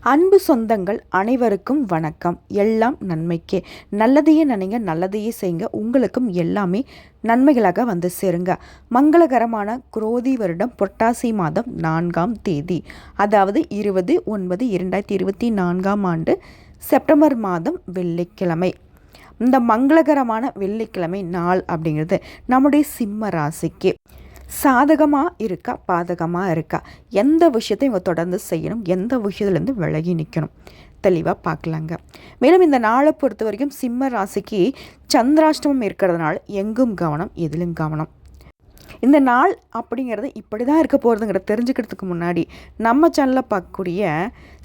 அன்பு சொந்தங்கள் அனைவருக்கும் வணக்கம். எல்லாம் நன்மைக்கே. நல்லதையே நினைங்க நல்லதையே செய்யுங்க. உங்களுக்கும் எல்லாமே நன்மைகளாக வந்து சேருங்க. மங்களகரமான குரோதி வருடம் புரட்டாசி மாதம் நான்காம் தேதி. அதாவது இருபது ஒன்பது இரண்டாயிரத்தி இருபத்தி நான்காம் ஆண்டு செப்டம்பர் மாதம் வெள்ளிக்கிழமை. இந்த மங்களகரமான வெள்ளிக்கிழமை நாள் அப்படிங்கிறது நம்முடைய சிம்ம ராசிக்கு. சாதகமாக இருக்கா பாதகமாக இருக்கா? எந்த விஷயத்தையும் இவங்க தொடர்ந்து செய்யணும் எந்த விஷயத்துலேருந்து விலகி நிற்கணும் தெளிவாக பார்க்கலாங்க மேலும் இந்த நாளை பொறுத்த வரைக்கும் சிம்ம ராசிக்கு சந்திராஷ்டமம் இருக்கிறதுனால எங்கும் கவனம் எதிலும் கவனம். இந்த நாள் அப்படிங்கிறது இப்படி தான் இருக்க போகிறதுங்கிற தெரிஞ்சுக்கிறதுக்கு முன்னாடி நம்ம சேனலில் பார்க்கக்கூடிய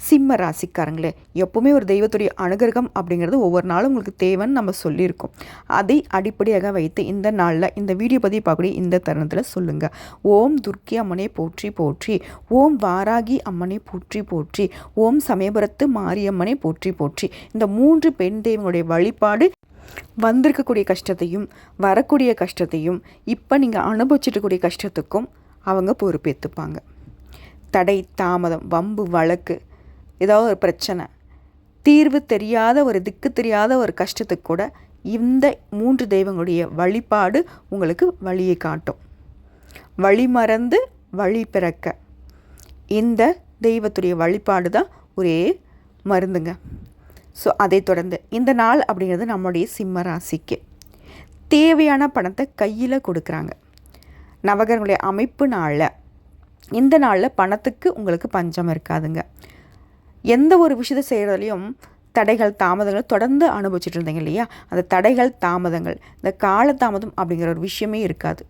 சிம்ம ராசிக்காரங்களே எப்போவுமே ஒரு தெய்வத்துடைய அனுகிரகம் அப்படிங்கிறது ஒவ்வொரு நாளும் உங்களுக்கு தேவைன்னு நம்ம சொல்லியிருக்கோம். அதை அடிப்படையாக வைத்து இந்த நாளில் இந்த வீடியோ பற்றி பார்க்கக்கூடிய இந்த தருணத்தில் சொல்லுங்கள் ஓம் துர்க்கி அம்மனை போற்றி போற்றி ஓம் வாராகி அம்மனை போற்றி போற்றி ஓம் சமயபுரத்து மாரியம்மனை போற்றி போற்றி இந்த மூன்று பெண் தெய்வங்களுடைய வழிபாடு வந்திருக்கக்கூடிய கஷ்டத்தையும் வரக்கூடிய கஷ்டத்தையும் இப்போ நீங்கள் அனுபவிச்சிட்டக்கூடிய கஷ்டத்துக்கும் அவங்க பொறுப்பேற்றுப்பாங்க தடை தாமதம் வம்பு வழக்கு ஏதாவது ஒரு பிரச்சனை தீர்வு தெரியாத ஒரு திக்கு தெரியாத ஒரு கஷ்டத்துக்கு கூட இந்த மூன்று தெய்வங்களுடைய வழிபாடு உங்களுக்கு வழியை காட்டும். வழி மறந்து வழி பிறக்க. இந்த தெய்வத்துடைய வழிபாடு தான் ஒரே மருந்துங்க. ஸோ அதை தொடர்ந்து இந்த நாள் அப்படிங்கிறது நம்முடைய சிம்ம ராசிக்கு. தேவையான பணத்தை கையில் கொடுக்குறாங்க. நவகரங்களுடைய அமைப்பு நாளில் இந்த நாளில் பணத்துக்கு உங்களுக்கு பஞ்சம் இருக்காதுங்க. எந்த ஒரு விஷயத்தை செய்கிறதுலையும் தடைகள் தாமதங்கள் தொடர்ந்து அனுபவிச்சுட்டு இருந்தீங்க இல்லையா? அந்த தடைகள் தாமதங்கள் இந்த கால தாமதம் அப்படிங்கிற ஒரு விஷயமே இருக்காது.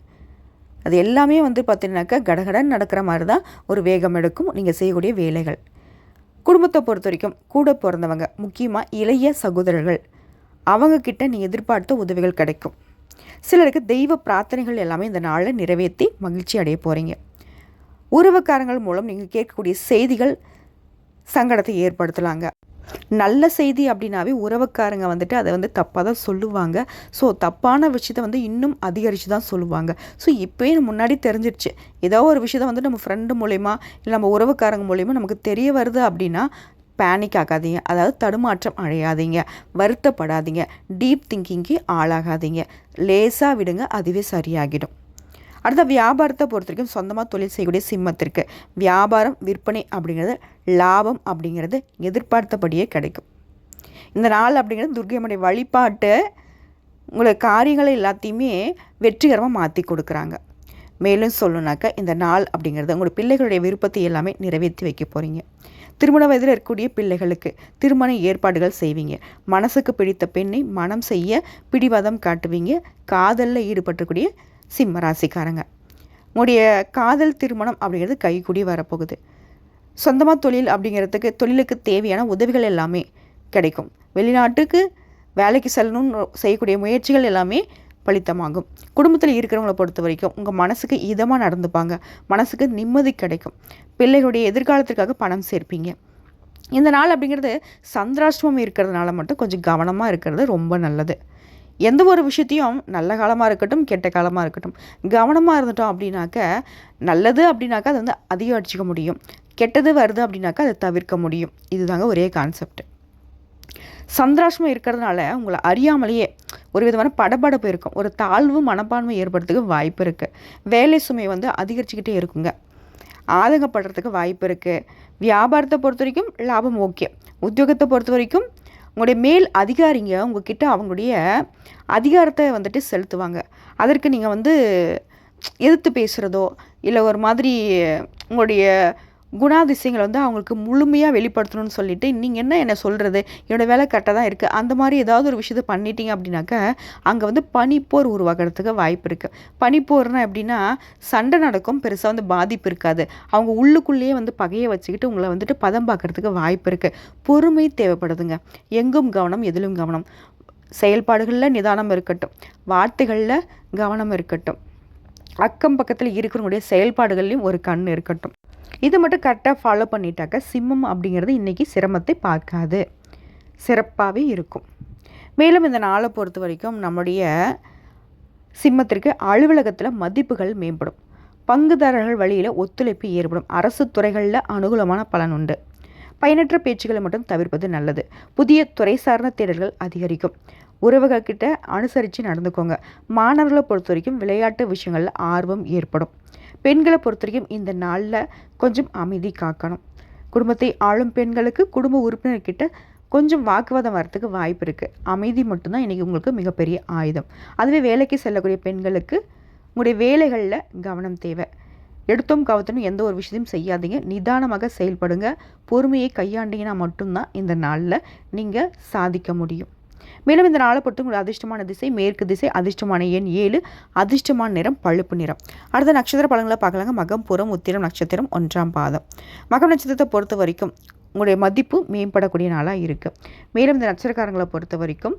அது எல்லாமே வந்து பார்த்தீங்கன்னாக்கா கடகடன் நடக்கிற மாதிரி தான் ஒரு வேகம் எடுக்கும். நீங்கள் செய்யக்கூடிய வேலைகள். குடும்பத்தை பொறுத்த வரைக்கும் கூட பிறந்தவங்க முக்கியமாக இளைய சகோதரர்கள் அவங்கக்கிட்ட நீ எதிர்பார்த்த உதவிகள் கிடைக்கும். சிலருக்கு தெய்வ பிரார்த்தனைகள் எல்லாமே இந்த நாளில் நிறைவேற்றி மகிழ்ச்சி அடைய போகிறீங்க உறவுக்காரங்கள் மூலம் நீங்கள் கேட்கக்கூடிய செய்திகள் சங்கடத்தை ஏற்படுத்தலாங்க. நல்ல செய்தி அப்படின்னாவே உறவுக்காரங்க வந்துட்டு அதை வந்து தப்பாக தான் சொல்லுவாங்க. ஸோ தப்பான விஷயத்த வந்து இன்னும் அதிகரித்து தான் சொல்லுவாங்க. ஸோ இப்போயே முன்னாடி தெரிஞ்சிருச்சு. ஏதோ ஒரு விஷயத்த வந்து நம்ம ஃப்ரெண்டு மூலயமா இல்லை நம்ம உறவுக்காரங்க மூலயமா நமக்கு தெரிய வருது அப்படின்னா பேனிக் ஆகாதீங்க. அதாவது தடுமாற்றம் அடையாதீங்க. வருத்தப்படாதீங்க. டீப் திங்கிங்க்கு ஆளாகாதீங்க. லேசாக விடுங்க அதுவே சரியாகிடும். அடுத்த வியாபாரத்தை பொறுத்த வரைக்கும் சொந்தமாக தொழில் செய்யக்கூடிய சிம்மத்திற்கு. வியாபாரம் விற்பனை அப்படிங்கிறது லாபம் அப்படிங்கிறது எதிர்பார்த்தபடியே கிடைக்கும். இந்த நாள் அப்படிங்கிறது துர்கையம்மனுடைய வழிபாட்டு உங்களுடைய காரியங்களை எல்லாத்தையுமே வெற்றிகரமாக மாற்றி கொடுக்குறாங்க. மேலும் சொல்லணுனாக்கா இந்த நாள் அப்படிங்கிறது உங்களுடைய பிள்ளைகளுடைய விருப்பத்தை எல்லாமே நிறைவேற்றி வைக்க போகிறீங்க திருமண வயதில் இருக்கக்கூடிய பிள்ளைகளுக்கு திருமண ஏற்பாடுகள் செய்வீங்க. மனசுக்கு பிடித்த பெண்ணை மனம் செய்ய பிடிவாதம் காட்டுவீங்க. காதலில் ஈடுபட்டக்கூடிய சிம்ம ராசிக்காரங்க உங்களுடைய காதல் திருமணம் அப்படிங்கிறது கைக்கூடி வரப்போகுது. சொந்தமாக தொழில் அப்படிங்கிறதுக்கு தொழிலுக்கு தேவையான உதவிகள் எல்லாமே கிடைக்கும். வெளிநாட்டுக்கு வேலைக்கு செல்லணும்னு செய்யக்கூடிய முயற்சிகள் எல்லாமே பலித்தமாகும். குடும்பத்தில் இருக்கிறவங்கள பொறுத்த வரைக்கும் உங்கள் மனசுக்கு இதமாக நடந்துப்பாங்க. மனசுக்கு நிம்மதி கிடைக்கும். பிள்ளைகளுடைய எதிர்காலத்திற்காக பணம் சேர்ப்பீங்க. இந்த நாள் அப்படிங்கிறது சந்திராஷ்டமம் இருக்கிறதுனால மட்டும் கொஞ்சம் கவனமாக இருக்கிறது ரொம்ப நல்லது. எந்த ஒரு விஷயத்தையும் நல்ல காலமாக இருக்கட்டும் கெட்ட காலமாக இருக்கட்டும் கவனமாக இருந்துட்டோம் அப்படின்னாக்க நல்லது அப்படின்னாக்கா அதை வந்து அதிகரிச்சிக்க முடியும். கெட்டது வருது அப்படின்னாக்கா அதை தவிர்க்க முடியும். இதுதாங்க ஒரே கான்செப்ட் சந்திராஷ்மம் இருக்கிறதுனால உங்களை அறியாமலேயே ஒரு விதமான படபடப்பு இருக்கும். ஒரு தாழ்வு மனப்பான்மை ஏற்படுறதுக்கு வாய்ப்பு இருக்குது வேலை சுமை வந்து அதிகரிச்சுக்கிட்டே இருக்குங்க. ஆதங்கப்படுறதுக்கு வாய்ப்பு இருக்குது வியாபாரத்தை பொறுத்த வரைக்கும் லாபம் ஓகே. உத்தியோகத்தை பொறுத்த வரைக்கும் உங்களுடைய மேல் அதிகாரிங்க உங்ககிட்ட அவங்களுடைய அதிகாரத்தை வந்துட்டு செலுத்துவாங்க. அதற்கு நீங்கள் வந்து எதிர்த்து பேசுகிறதோ இல்லை ஒரு மாதிரி உங்களுடைய குணாதிசயங்களை வந்து அவங்களுக்கு முழுமையாக வெளிப்படுத்தணும்னு சொல்லிட்டு நீங்கள் என்ன என்ன சொல்கிறது என்னோடய வேலை கரெக்டாக தான் இருக்குது அந்த மாதிரி ஏதாவது ஒரு விஷயத்த பண்ணிட்டீங்க அப்படின்னாக்கா அங்கே வந்து பனிப்போர் உருவாகிறதுக்கு வாய்ப்பு இருக்குது பனிப்போர்னா எப்படின்னா சண்டை நடக்கும் பெருசாக வந்து பாதிப்பு இருக்காது. அவங்க உள்ளுக்குள்ளேயே வந்து பகையை வச்சுக்கிட்டு உங்களை வந்துட்டு பதம் பார்க்குறதுக்கு வாய்ப்பு இருக்குது பொறுமை தேவைப்படுதுங்க. எங்கும் கவனம் எதிலும் கவனம். செயல்பாடுகளில் நிதானம் இருக்கட்டும். வார்த்தைகளில் கவனம் இருக்கட்டும். அக்கம் பக்கத்தில் இருக்கிறவங்களுடைய செயல்பாடுகள்லையும் ஒரு கண் இருக்கட்டும். இது மட்டும் கரெக்டாக ஃபாலோ பண்ணிட்டாக்க சிம்மம் அப்படிங்கிறது இன்றைக்கி சிரமத்தை பார்க்காது. சிறப்பாகவே இருக்கும். மேலும் இந்த நாளை பொறுத்த வரைக்கும் நம்முடைய சிம்மத்திற்கு அலுவலகத்தில் மதிப்புகள் மேம்படும். பங்குதாரர்கள் வழியில் ஒத்துழைப்பு ஏற்படும். அரசு துறைகளில் அனுகூலமான பலன் உண்டு. பயனற்ற பேச்சுகளை மட்டும் தவிர்ப்பது நல்லது. புதிய துறை சார்ந்த தேடல்கள் அதிகரிக்கும். உறவுகள்கிட்ட அனுசரித்து நடந்துக்கோங்க. மாணவர்களை பொறுத்த வரைக்கும் விளையாட்டு விஷயங்களில் ஆர்வம் ஏற்படும். பெண்களை பொறுத்த வரைக்கும் இந்த நாளில் கொஞ்சம் அமைதி காக்கணும். குடும்பத்தை ஆளும் பெண்களுக்கு குடும்ப உறுப்பினர்கிட்ட கொஞ்சம் வாக்குவாதம் வரத்துக்கு வாய்ப்பு இருக்குது அமைதி மட்டும்தான் இன்றைக்கி உங்களுக்கு மிகப்பெரிய ஆயுதம். அதுவே வேலைக்கு செல்லக்கூடிய பெண்களுக்கு உங்களுடைய வேலைகளில் கவனம் தேவை. எடுத்தோம் கவத்தணும் எந்த ஒரு விஷயத்தையும் செய்யாதீங்க. நிதானமாக செயல்படுங்க. பொறுமையை கையாண்டிங்கன்னா மட்டும்தான் இந்த நாளில் நீங்கள் சாதிக்க முடியும். மேலும் இந்த நாளை பொறுத்து அதிர்ஷ்டமான திசை மேற்கு திசை அதிர்ஷ்டமான எண் ஏழு அதிர்ஷ்டமான நிறம் பழுப்பு நிறம். அடுத்த நட்சத்திர பலன்களை பார்க்கலாங்க. மகம் புறம் உத்திரம் நட்சத்திரம் ஒன்றாம் பாதம். மகம் நட்சத்திரத்தை பொறுத்த வரைக்கும் உங்களுடைய மதிப்பு மேம்படக்கூடிய நாளாக இருக்குது மேலும் இந்த நட்சத்திரக்காரங்களை பொறுத்த வரைக்கும்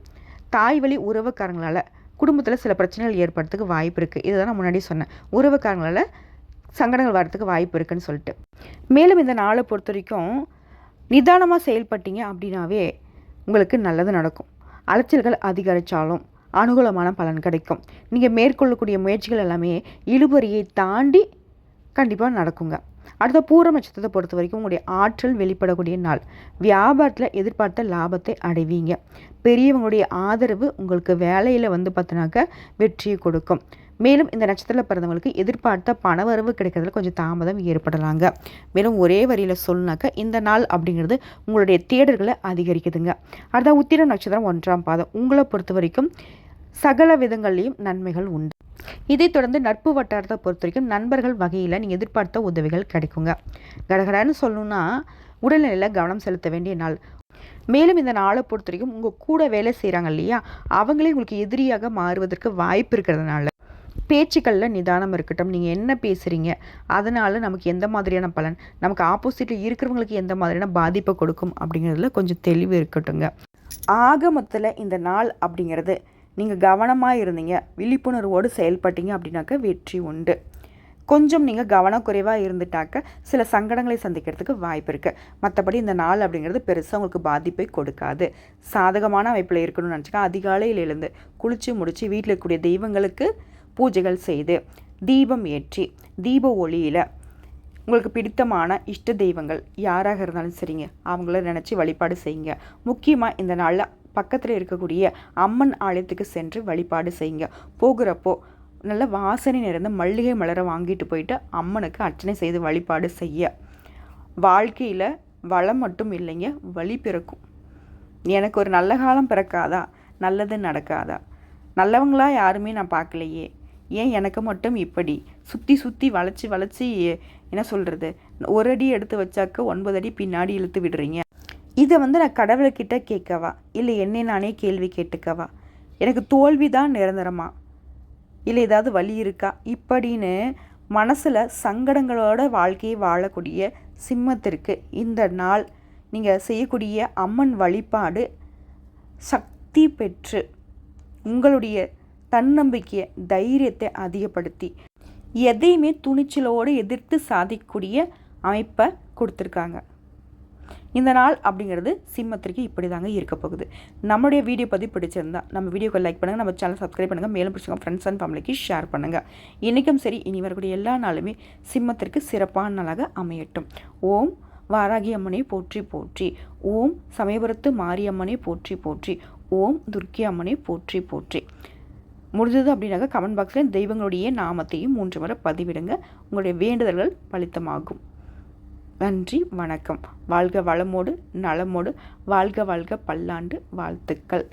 தாய் வழி உறவுக்காரங்களால் குடும்பத்தில் சில பிரச்சனைகள் ஏற்படுறதுக்கு வாய்ப்பு இருக்குது இதுதான் நான் முன்னாடி சொன்னேன். உறவுக்காரங்களால் சங்கடங்கள் வரத்துக்கு வாய்ப்பு இருக்குன்னு சொல்லிட்டு. மேலும் இந்த நாளை பொறுத்த வரைக்கும் நிதானமாக செயல்பட்டீங்க அப்படின்னாவே உங்களுக்கு நல்லது நடக்கும். அலைச்சல்கள் அதிகரித்தாலும் அனுகூலமான பலன் கிடைக்கும். நீங்கள் மேற்கொள்ளக்கூடிய முயற்சிகள் எல்லாமே இழுபறியை தாண்டி கண்டிப்பாக நடக்குங்க. அடுத்த பூர நட்சத்திரத்தை பொறுத்த வரைக்கும் உங்களுடைய ஆற்றல் வெளிப்படக்கூடிய நாள். வியாபாரத்தில் எதிர்பார்த்த லாபத்தை அடைவீங்க. பெரியவங்களுடைய ஆதரவு உங்களுக்கு வேலையில் வந்து பார்த்தினாக்க வெற்றியை கொடுக்கும். மேலும் இந்த நட்சத்திரத்தில் பிறந்தவங்களுக்கு எதிர்பார்த்த பணவரவு கிடைக்கிறதுல கொஞ்சம் தாமதம் ஏற்படலாங்க. மேலும் ஒரே வரியில் சொல்லினாக்க இந்த நாள் அப்படிங்கிறது உங்களுடைய தேடல்களை அதிகரிக்குதுங்க. அடுத்த உத்திர நட்சத்திரம் ஒன்றாம் பாதம். உங்களை பொறுத்த வரைக்கும் சகல விதங்கள்லேயும் நன்மைகள் உண்டு. இதைத் தொடர்ந்து நட்பு வட்டாரத்தை பொறுத்த வரைக்கும் நண்பர்கள் வகையில் நீங்கள் எதிர்பார்த்த உதவிகள் கிடைக்குங்க. கடகடன்னு சொல்லணும்னா உடல்நிலையில் கவனம் செலுத்த வேண்டிய நாள். மேலும் இந்த நாளை பொறுத்த வரைக்கும் உங்கள் கூட வேலை செய்கிறாங்க இல்லையா அவங்களே உங்களுக்கு எதிரியாக மாறுவதற்கு வாய்ப்பு இருக்கிறதுனால. பேச்சுக்களில் நிதானம் இருக்கட்டும். நீங்கள் என்ன பேசுகிறீங்க அதனால் நமக்கு எந்த மாதிரியான பலன்? நமக்கு ஆப்போசிட்டில் இருக்கிறவங்களுக்கு எந்த மாதிரியான பாதிப்பை கொடுக்கும்? அப்படிங்கிறதுல கொஞ்சம் தெளிவு இருக்கட்டுங்க ஆக மொத்தத்தில் இந்த நாள் அப்படிங்கிறது நீங்கள் கவனமாக இருந்தீங்க. விழிப்புணர்வோடு செயல்பட்டீங்க அப்படின்னாக்க வெற்றி உண்டு. கொஞ்சம் நீங்கள் கவனக்குறைவாக இருந்துட்டாக்க சில சங்கடங்களை சந்திக்கிறதுக்கு வாய்ப்பு இருக்குது மற்றபடி இந்த நாள் அப்படிங்கிறது பெருசாக உங்களுக்கு பாதிப்பை கொடுக்காது. சாதகமான அமைப்பில் இருக்கணும்னு நினச்சிக்கா அதிகாலையில் எழுந்து குளித்து முடித்து வீட்டில் இருக்கக்கூடிய தெய்வங்களுக்கு பூஜைகள் செய்து தீபம் ஏற்றி தீப ஒளியில் உங்களுக்கு பிடித்தமான இஷ்ட தெய்வங்கள் யாராக இருந்தாலும் சரிங்க. அவங்கள நினச்சி வழிபாடு செய்யுங்க. முக்கியமாக இந்த நாளில் பக்கத்தில் இருக்கக்கூடிய அம்மன் ஆலயத்துக்கு சென்று வழிபாடு செய்யுங்க. போகிறப்போ நல்ல வாசனை நிறைந்த மல்லிகை மலரை வாங்கிட்டு போயிட்டு அம்மனுக்கு அர்ச்சனை செய்து வழிபாடு செய்ய. வாழ்க்கையில் வளம் மட்டும் இல்லைங்க வழி பிறக்கும். எனக்கு ஒரு நல்ல காலம் பிறக்காதா? நல்லது நடக்காதா? நல்லவங்களா யாருமே நான் பார்க்கலையே. ஏன் எனக்கு மட்டும் இப்படி? சுற்றி சுற்றி வளைச்சி வளைச்சி என்ன சொல்கிறது ஒரு அடி எடுத்து வச்சாக்க ஒன்பது அடி பின்னாடி இழுத்து விடுறீங்க. இதை வந்து நான் கடவுள்கிட்ட கேட்கவா? இல்லை என்னை நானே கேள்வி கேட்டுக்கவா? எனக்கு தோல்வி தான் நிரந்தரமா? இல்லை ஏதாவது வழி இருக்கா? இப்படின்னு மனசில் சங்கடங்களோட வாழ்க்கையை வாழக்கூடிய சிம்மத்திற்கு இந்த நாள் நீங்கள் செய்யக்கூடிய அம்மன் வழிபாடு சக்தி பெற்று உங்களுடைய தன்னம்பிக்கையை தைரியத்தை அதிகப்படுத்தி எதையுமே துணிச்சலோடு எதிர்த்து சாதிக்கக்கூடிய அமைப்பை கொடுத்துருக்காங்க. இந்த நாள் அப்படிங்கிறது சிம்மத்திற்கு இப்படி தாங்க இருக்க போகுது. நம்மளுடைய வீடியோ பற்றி பிடிச்சிருந்தா நம்ம வீடியோக்கு லைக் பண்ணுங்கள் நம்ம சேனல் சப்ஸ்கிரைப் பண்ணுங்கள் மேலும் பிடிச்சிங்க ஃப்ரெண்ட்ஸ் அண்ட் ஃபேமிலிக்கு ஷேர் பண்ணுங்கள் இன்றைக்கும் சரி இனி வரக்கூடிய எல்லா நாளுமே சிம்மத்திற்கு சிறப்பான நாளாக அமையட்டும். ஓம் வாராகி அம்மனை போற்றி போற்றி ஓம் சமயபுரத்து மாரியம்மனை போற்றி போற்றி ஓம் துர்க்கி அம்மனை போற்றி போற்றி. முடிஞ்சது அப்படின்னாக்க கமெண்ட் பாக்ஸில் தெய்வங்களுடைய நாமத்தையும் மூன்று முறை பதிவிடுங்க. உங்களுடைய வேண்டுதல்கள் பலித்தமாகும். நன்றி வணக்கம். வாழ்க வளமோடு நலமோடு வாழ்க வாழ்க பல்லாண்டு வாழ்த்துக்கள்.